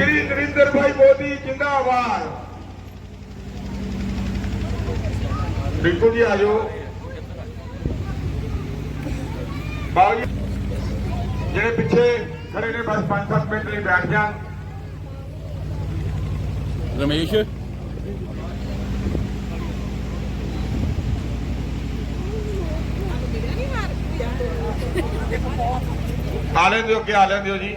ਸ਼੍ਰੀ ਨਰਿੰਦਰ ਭਾਈ ਮੋਦੀ ਜਿੰਦਾਬਾਦ। ਬਿਲਕੁਲ ਜੀ ਆਜੋ ਜੀ ਜਿਹੜੇ ਪਿੱਛੇ ਖੜੇ ਨੇ ਬਸ 5-7 ਮਿੰਟ ਲਈ ਬੈਠ ਜਾਣ। ਰਮੇਸ਼? ਆ ਲੈਣ ਦਿਓ ਅੱਗੇ ਆ ਲੈਣ ਦਿਓ ਜੀ।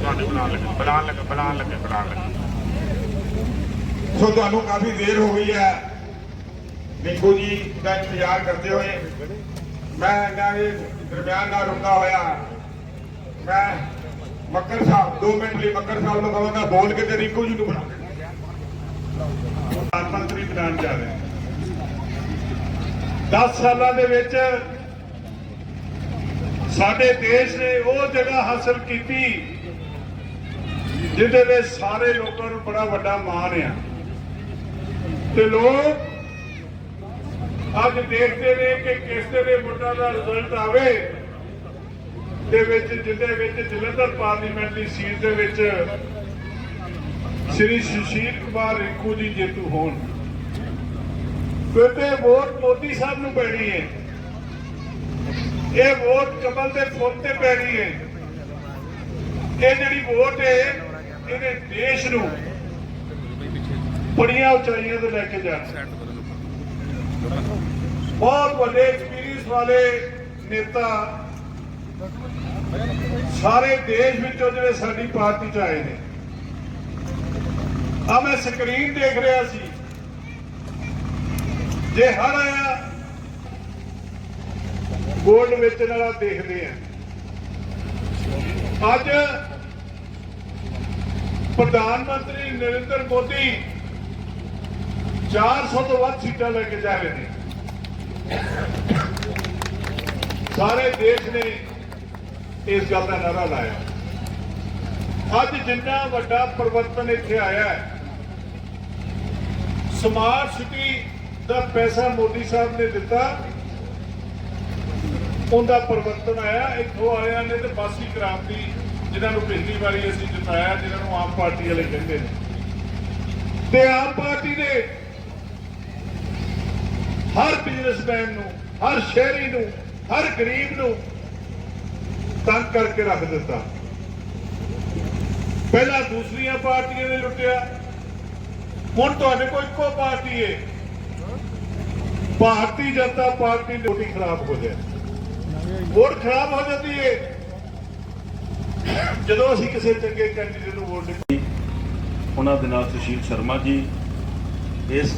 ਤੁਹਾਡੇ ਬਣਾਉਣ ਲੱਗੇ ਬਣਾਉਣ ਲੱਗੇ ਸੋ ਤੁਹਾਨੂੰ ਕਾਫੀ ਦੇਰ ਹੋ ਗਈ ਹੈ। ਨਿੱਕੂ ਜੀ ਦਾ ਇੰਤਜ਼ਾਰ ਕਰਦੇ ਹੋਏ ਮੈਂ ਇਹਨਾਂ ਦੇ ਦਰਮਿਆਨ ਨਾਲ ਰੁਕਾ ਹੋਇਆ। ਮੈਂ ਮੱਕਰ ਸਾਹਿਬ 2 ਮਿੰਟ ਲਈ ਮੱਕਰ ਸਾਹਿਬ ਨੂੰ ਕਹਾਂਗਾ ਬੋਲ ਕੇ ਤੇ ਰਿੰਕੂ ਜੀ ਨੂੰ ਬੁਲਾ ਪ੍ਰਧਾਨ ਮੰਤਰੀ ਬਣਾਉਣ ਜਾ ਰਹੇ 10 ਸਾਲਾਂ ਦੇ ਵਿੱਚ ਸਾਡੇ ਦੇਸ਼ ਨੇ ਉਹ ਜਗ੍ਹਾ ਹਾਸਲ ਕੀਤੀ ਜਿਹਦੇ ਵਿੱਚ ਸਾਰੇ ਲੋਕਾਂ ਨੂੰ ਬੜਾ ਵੱਡਾ ਮਾਣ ਆ। ਤੇ ਲੋਕ ਅੱਜ ਦੇਖਦੇ ਨੇ ਕਿ ਕਿਸ ਤਰ੍ਹਾਂ ਦੇ ਵੋਟਾਂ ਦਾ ਰਿਜ਼ਲਟ ਆਵੇ, ਦੇ ਵਿੱਚ ਜਿਹਦੇ ਵਿੱਚ ਜਲੰਧਰ ਪਾਰਲੀਮੈਂਟ ਦੀ ਸੀਟ ਦੇ ਵਿੱਚ ਸ੍ਰੀ ਸੁਸ਼ੀਲ ਕੁਮਾਰ ਰਿੰਕੂ ਜੀ ਜੇਤੂ ਹੋਣ। ਕਿਉਂਕਿ ਵੋਟ ਮੋਦੀ ਸਾਹਿਬ ਨੂੰ ਪੈਣੀ ਹੈ ਇਹ ਵੋਟ ਕਮਲ ਦੇ ਫੁੱਲ ਤੇ ਪੈਣੀ ਹੈ ਇਹ ਜਿਹੜੀ ਵੋਟ ਹੈ ਇਹਨੇ ਦੇਸ਼ ਨੂੰ ਬੜੀਆਂ ਉਚਾਈਆਂ ਤੇ ਲੈ ਕੇ ਜਾਣਾ। ਬਹੁਤ ਵੱਡੇ ਐਕਸਪੀਰੀਅੰਸ ਵਾਲੇ ਨੇਤਾ ਸਾਰੇ ਦੇਸ਼ ਵਿੱਚੋਂ ਜਿਹੜੇ ਸਾਡੀ ਪਾਰਟੀ ਚ ਆਏ ਨੇ। ਆ ਮੈਂ ਸਕਰੀਨ ਦੇਖ ਰਿਹਾ ਸੀ। ਜੇ ਹਰ ਆਇਆ ਗੋਲਡ ਵੇਚਣ ਵਾਲਾ ਦੇਖਦੇ ਆ। ਅੱਜ ਪ੍ਰਧਾਨ ਮੰਤਰੀ ਨਰਿੰਦਰ ਮੋਦੀ 400 ਤੋਂ ਵੱਧ ਸੀਟਾਂ ਲੈ ਕੇ ਜਾ ਰਹੇ ਨੇ। ਸਾਰੇ ਦੇਸ਼ ਨੇ ਇਸ ਗੱਲ ਦਾ ਨਾਰਾ ਲਾਇਆ। ਅੱਜ ਜਿੰਨਾ ਵੱਡਾ ਪਰਿਵਰਤਨ ਇੱਥੇ ਆਇਆ ਹੈ ਸਮਾਰਟ ਸਿਟੀ ਦਾ ਪੈਸਾ ਮੋਦੀ ਸਾਹਿਬ ਨੇ ਦਿੱਤਾ, ਉਹਦਾ ਪਰਿਵਰਤਨ ਆਇਆ, ਇੱਥੋਂ ਆਇਆ ਨੇ ਤੇ ਬਾਸੀ ਕ੍ਰਾਂਤੀ। ਜਿਨ੍ਹਾਂ ਨੂੰ ਪਿਛਲੀ ਵਾਰੀ ਅਸੀਂ ਜਿਤਾਇਆ, ਜਿਨ੍ਹਾਂ ਨੂੰ ਆਮ ਪਾਰਟੀ ਵਾਲੇ ਕਹਿੰਦੇ ਨੇ। ਤੇ ਆਮ ਪਾਰਟੀ ਨੇ ਹਰ ਬਿਜ਼ਨਸਮੈਨ ਨੂੰ, ਹਰ ਸ਼ਹਿਰੀ ਨੂੰ, ਹਰ ਗਰੀਬ ਨੂੰ ਤੰਗ ਕਰਕੇ ਰੱਖ ਦਿੱਤਾ। ਪਹਿਲਾਂ ਦੂਸਰੀਆਂ ਪਾਰਟੀਆਂ ਨੇ ਲੁੱਟਿਆ, ਹੁਣ ਤੁਹਾਡੇ ਕੋਲ ਇੱਕੋ ਪਾਰਟੀ ਹੈ ਭਾਰਤੀ ਜਨਤਾ ਪਾਰਟੀ ਦੀ ਖਰਾਬ ਹੋ ਜਾਏ। ਵੋਟ ਖਰਾਬ ਹੋ ਜਾਂਦੀ ਏ। ਜਦੋਂ ਅਸੀਂ ਕਿਸੇ ਚੰਗੇ ਕੈਂਡੀਡੇਟ ਨੂੰ ਵੋਟ ਦਿੱਤੀ, ਉਹਨਾਂ ਦੇ ਨਾਲ ਸੁਸ਼ੀਲ ਸ਼ਰਮਾ ਜੀ, ਇਸ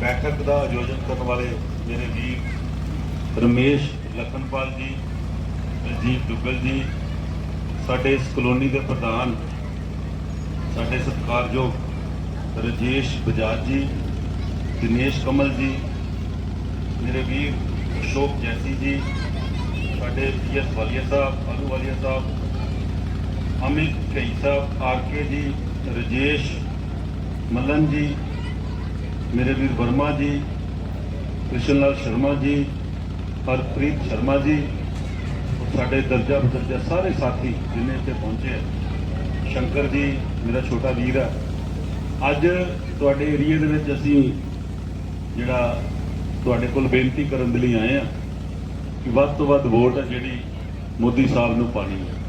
ਬੈਠਕ ਦਾ ਆਯੋਜਨ ਕਰਨ ਵਾਲੇ ਮੇਰੇ ਵੀਰ ਰਮੇਸ਼ ਲਖਨਪਾਲ ਜੀ ਰਜੀਵ ਦੁੱਗਲ ਜੀ, ਸਾਡੇ ਇਸ ਕਲੋਨੀ ਦੇ ਪ੍ਰਧਾਨ, ਸਾਡੇ ਸਤਿਕਾਰਯੋਗ ਰਜੇਸ਼ ਬਜਾਜ ਜੀ, ਦਿਨੇਸ਼ ਕਮਲ ਜੀ, ਮੇਰੇ ਵੀਰ ਅਸ਼ੋਕ ਜੈਸੀ ਜੀ, ਸਾਡੇ ਪੀਐਸ ਵਾਲੀਆ ਸਾਹਿਬ ਅਨੂ ਵਾਲੀਆ ਸਾਹਿਬ ਅਮਿਤ ਕਈ ਸਾਹਿਬ ਆਰਕੇ ਜੀ, ਰਜੇਸ਼ ਮਲਨ ਜੀ, ਮੇਰੇ ਵੀਰ ਵਰਮਾ ਜੀ ਕ੍ਰਿਸ਼ਨ ਲਾਲ ਸ਼ਰਮਾ ਜੀ, ਹਰਪ੍ਰੀਤ ਸ਼ਰਮਾ ਜੀ, ਸਾਡੇ ਦਰਜਾ ਬਦਰਜਾ ਸਾਰੇ ਸਾਥੀ ਜਿਨੇ ਇੱਥੇ ਪਹੁੰਚੇ ਸ਼ੰਕਰ ਜੀ, ਮੇਰਾ ਛੋਟਾ ਵੀਰ ਹੈ ਅੱਜ ਤੁਹਾਡੇ ਏਰੀਆ ਦੇ ਵਿੱਚ ਅਸੀਂ ਜਿਹੜਾ ਤੁਹਾਡੇ ਕੋਲ ਬੇਨਤੀ ਕਰਨ ਦੇ ਲਈ ਆਏ ਆ ਕਿ ਵੱਧ ਤੋਂ ਵੱਧ ਵੋਟ ਹੈ ਜਿਹੜੀ ਮੋਦੀ ਸਾਹਿਬ ਨੂੰ ਪਾਣੀ ਹੈ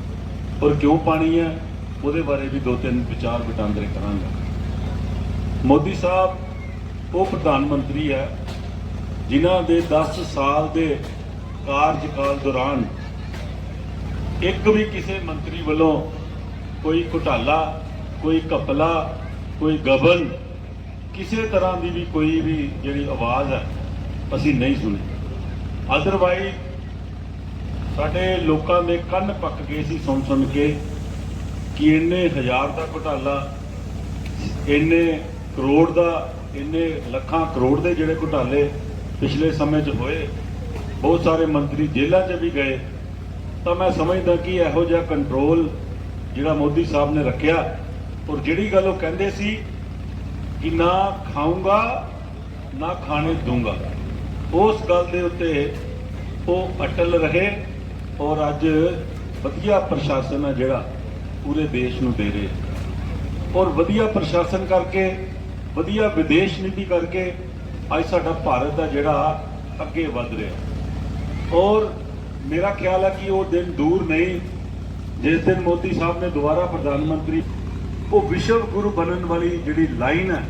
ਔਰ ਕਿਉਂ ਪਾਣੀ ਹੈ? ਉਹਦੇ ਬਾਰੇ ਵੀ ਦੋ ਤਿੰਨ ਵਿਚਾਰ ਵਟਾਂਦਰੇ ਕਰਾਂਗਾ। ਮੋਦੀ ਸਾਹਿਬ, ਉਹ ਪ੍ਰਧਾਨ ਮੰਤਰੀ ਹੈ, ਜਿਨ੍ਹਾਂ ਦੇ 10 ਸਾਲ ਦੇ ਕਾਰਜਕਾਲ ਦੌਰਾਨ ਇੱਕ ਵੀ ਕਿਸੇ ਮੰਤਰੀ ਵੱਲੋਂ ਕੋਈ ਘੁਟਾਲਾ, ਕੋਈ ਘਪਲਾ, ਕੋਈ ਗਬਨ, ਕਿਸੇ ਤਰ੍ਹਾਂ ਦੀ ਵੀ ਕੋਈ ਵੀ ਜਿਹੜੀ ਆਵਾਜ਼ ਹੈ, ਅਸੀਂ ਨਹੀਂ ਸੁਣੀ। ਅਦਰਵਾਈਜ਼ ਸਾਡੇ ਲੋਕਾਂ ਦੇ ਕੰਨ ਪੱਕ ਗਏ ਸੀ, ਸੁਣ ਸੁਣ ਕੇ, ਕਿ ਇੰਨੇ ਹਜ਼ਾਰ ਦਾ ਘੁਟਾਲਾ, ਇੰਨੇ ਕਰੋੜ ਦਾ, ਇੰਨੇ ਲੱਖਾਂ ਕਰੋੜ ਦੇ ਜਿਹੜੇ ਘੁਟਾਲੇ ਪਿਛਲੇ ਸਮੇਂ 'ਚ ਹੋਏ, ਬਹੁਤ ਸਾਰੇ ਮੰਤਰੀ ਜੇਲ੍ਹਾਂ 'ਚ ਵੀ ਗਏ, ਤਾਂ ਮੈਂ ਸਮਝਦਾ ਕਿ ਇਹੋ ਜਿਹਾ ਕੰਟਰੋਲ ਜਿਹੜਾ ਮੋਦੀ ਸਾਹਿਬ ਨੇ ਰੱਖਿਆ, ਔਰ ਜਿਹੜੀ ਗੱਲ ਉਹ ਕਹਿੰਦੇ ਸੀ ਕਿ ਨਾ ਖਾਊਂਗਾ, ਨਾ ਖਾਣੇ ਦੂੰਗਾ ਉਸ ਗੱਲ ਦੇ ਉੱਤੇ ਉਹ ਅਟਲ ਰਹੇ ਔਰ ਅੱਜ ਵਧੀਆ ਪ੍ਰਸ਼ਾਸਨ ਆ ਜਿਹੜਾ ਪੂਰੇ ਦੇਸ਼ ਨੂੰ ਦੇ ਰਿਹਾ। ਔਰ ਵਧੀਆ ਪ੍ਰਸ਼ਾਸਨ ਕਰਕੇ, ਵਧੀਆ ਵਿਦੇਸ਼ ਨੀਤੀ ਕਰਕੇ ਅੱਜ ਸਾਡਾ ਭਾਰਤ ਦਾ ਜਿਹੜਾ ਅੱਗੇ ਵੱਧ ਰਿਹਾ। ਔਰ ਮੇਰਾ ਖਿਆਲ ਹੈ ਕਿ ਉਹ ਦਿਨ ਦੂਰ ਨਹੀਂ, ਜਿਸ ਦਿਨ ਮੋਦੀ ਸਾਹਿਬ ਨੇ ਦੁਬਾਰਾ ਪ੍ਰਧਾਨ ਮੰਤਰੀ, ਉਹ ਵਿਸ਼ਵ ਗੁਰੂ ਬਣਨ ਵਾਲੀ ਜਿਹੜੀ ਲਾਈਨ ਹੈ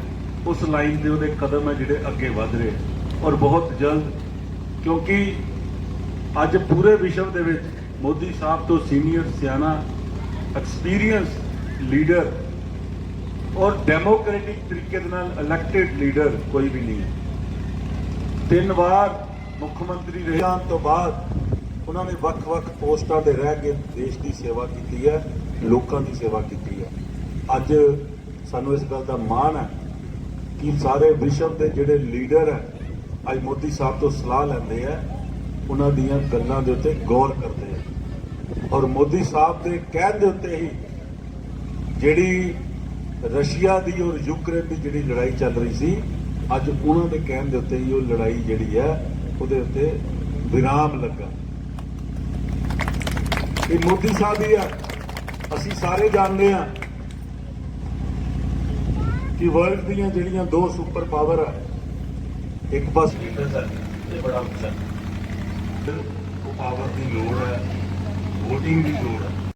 ਉਸ ਲਾਈਨ ਤੇ ਉਹਦੇ ਕਦਮ ਹੈ ਜਿਹੜੇ ਅੱਗੇ ਵਧ ਰਹੇ। ਔਰ ਬਹੁਤ ਜਲਦ, ਕਿਉਂਕਿ ਅੱਜ ਪੂਰੇ ਵਿਸ਼ਵ ਦੇ ਵਿੱਚ ਮੋਦੀ ਸਾਹਿਬ ਤੋਂ ਸੀਨੀਅਰ, ਸਿਆਣਾ ਐਕਸਪੀਰੀਅੰਸ ਲੀਡਰ ਔਰ ਡੈਮੋਕ੍ਰੈਟਿਕ ਤਰੀਕੇ ਦੇ ਨਾਲ ਇਲੈਕਟਿਡ ਲੀਡਰ ਕੋਈ ਵੀ ਨਹੀਂ ਹੈ। ਤਿੰਨ ਵਾਰ ਮੁੱਖ ਮੰਤਰੀ ਰਹੇ। ਜਾਣ ਤੋਂ ਬਾਅਦ ਉਹਨਾਂ ਨੇ ਵੱਖ-ਵੱਖ ਪੋਸਟਾਂ ਤੇ ਰਹਿ ਕੇ ਦੇਸ਼ ਦੀ ਸੇਵਾ ਕੀਤੀ ਹੈ, ਲੋਕਾਂ ਦੀ ਸੇਵਾ ਕੀਤੀ ਹੈ। ਅੱਜ ਸਾਨੂੰ ਇਸ ਗੱਲ ਦਾ ਮਾਣ ਹੈ ਕਿ ਸਾਰੇ ਵਿਸ਼ਵ ਦੇ ਜਿਹੜੇ ਲੀਡਰ ਹੈ, ਅੱਜ ਮੋਦੀ ਸਾਹਿਬ ਤੋਂ ਸਲਾਹ ਲੈਂਦੇ ਆ ਉਹਨਾਂ ਦੀਆਂ ਗੱਲਾਂ ਦੇ ਉੱਤੇ ਗੌਰ ਕਰਦੇ ਆ। ਔਰ ਮੋਦੀ ਸਾਹਿਬ ਦੇ ਕਹਿਣ ਦੇ ਉੱਤੇ ਹੀ ਜਿਹੜੀ ਰਸ਼ੀਆ ਦੀ ਔਰ ਯੂਕਰੇਨ ਦੀ ਜਿਹੜੀ ਲੜਾਈ ਚੱਲ ਰਹੀ ਸੀ, ਅੱਜ ਉਹਨਾਂ ਦੇ ਕਹਿਣ ਦੇ ਉੱਤੇ ਹੀ ਉਹ ਲੜਾਈ ਜਿਹੜੀ ਹੈ, ਉਹਦੇ ਉੱਤੇ ਵਿਰਾਮ ਲੱਗਾ। ਇਹ ਮੋਦੀ ਸਾਹਿਬ ਹੀ ਆ, ਅਸੀਂ ਸਾਰੇ ਜਾਣਦੇ ਆ ਕਿ ਵਰਲਡ ਦੀਆਂ ਜਿਹੜੀਆਂ ਦੋ ਸੁਪਰ ਪਾਵਰ ਆ, ਇੱਕ ਬਸ ਲੀਡਰ ਹੈ ਇਹ ਬੜਾ ਮੁੱਦਾ ਪਾਵਰ ਦੀ ਲੋੜ ਹੈ ਵੋਟਿੰਗ ਦੀ ਲੋੜ ਹੈ।